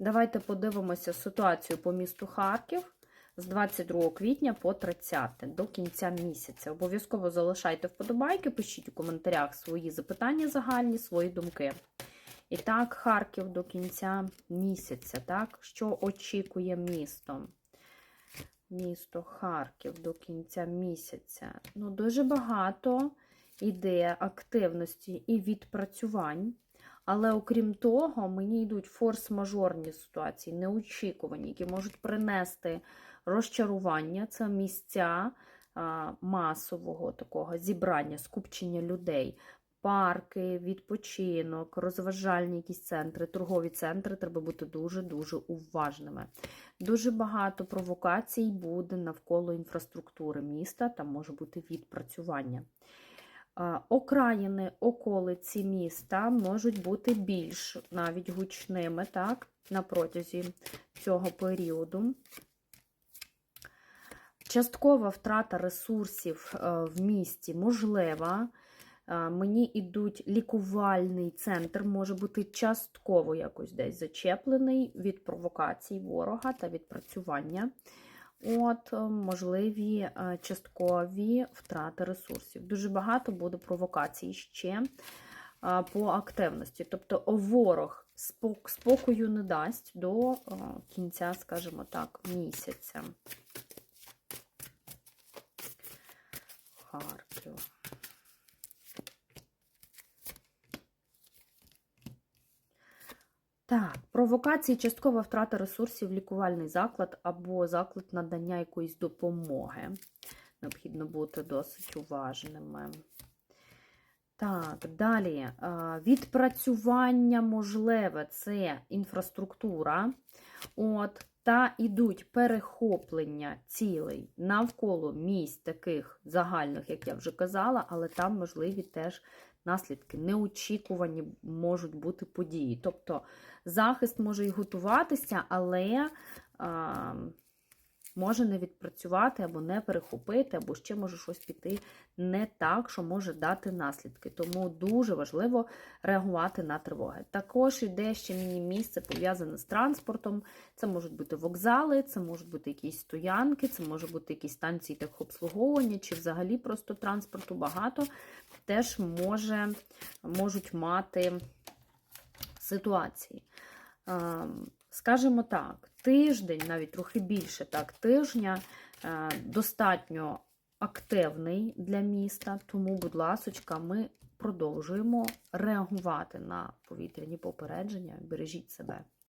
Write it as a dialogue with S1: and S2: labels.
S1: Давайте подивимося ситуацію по місту Харків з 22 квітня по 30 до кінця місяця. Обов'язково залишайте вподобайки, пишіть у коментарях свої запитання загальні, свої думки. І так, Харків до кінця місяця. Так, що очікує місто? Місто Харків до кінця місяця. Ну, дуже багато іде активності і відпрацювань. Але окрім того, мені йдуть форс-мажорні ситуації, неочікувані, які можуть принести розчарування. Це місця масового такого зібрання, скупчення людей, парки, відпочинок, розважальні якісь центри, торгові центри. Треба бути дуже-дуже уважними. Дуже багато провокацій буде навколо інфраструктури міста, там може бути відпрацювання. Окраїни, околиці міста можуть бути більш навіть гучними так, на протязі цього періоду. Часткова втрата ресурсів е, в місті можлива. Е, Мені йдуть лікувальний центр, може бути частково якось десь зачеплений від провокацій ворога та відпрацювання. От, е, можливі е, часткові втрати ресурсів. Дуже багато буде провокацій ще е, по активності. Тобто ворог спок- спокою не дасть до кінця, скажімо так, місяця. Харків. Так, провокації, часткова втрата ресурсів, лікувальний заклад або заклад надання якоїсь допомоги. Необхідно бути досить уважними. Так, далі. Відпрацювання можливе це інфраструктура. От, та йдуть перехоплення цілей навколо місць таких загальних, як я вже казала, але там можливі теж наслідки. Неочікувані можуть бути події. Тобто захист може і готуватися, але а, може не відпрацювати або не перехопити, або ще може щось піти не так, що може дати наслідки. Тому дуже важливо реагувати на тривоги. Також йде ще міні-місце пов'язане з транспортом. Це можуть бути вокзали, це можуть бути якісь стоянки, це може бути якісь станції техобслуговування, чи взагалі просто транспорту багато. Теж може, можуть мати ситуації. Скажімо так, тиждень, навіть трохи більше так, тижня е, достатньо активний для міста, тому, будь ласочка, ми продовжуємо реагувати на повітряні попередження. Бережіть себе.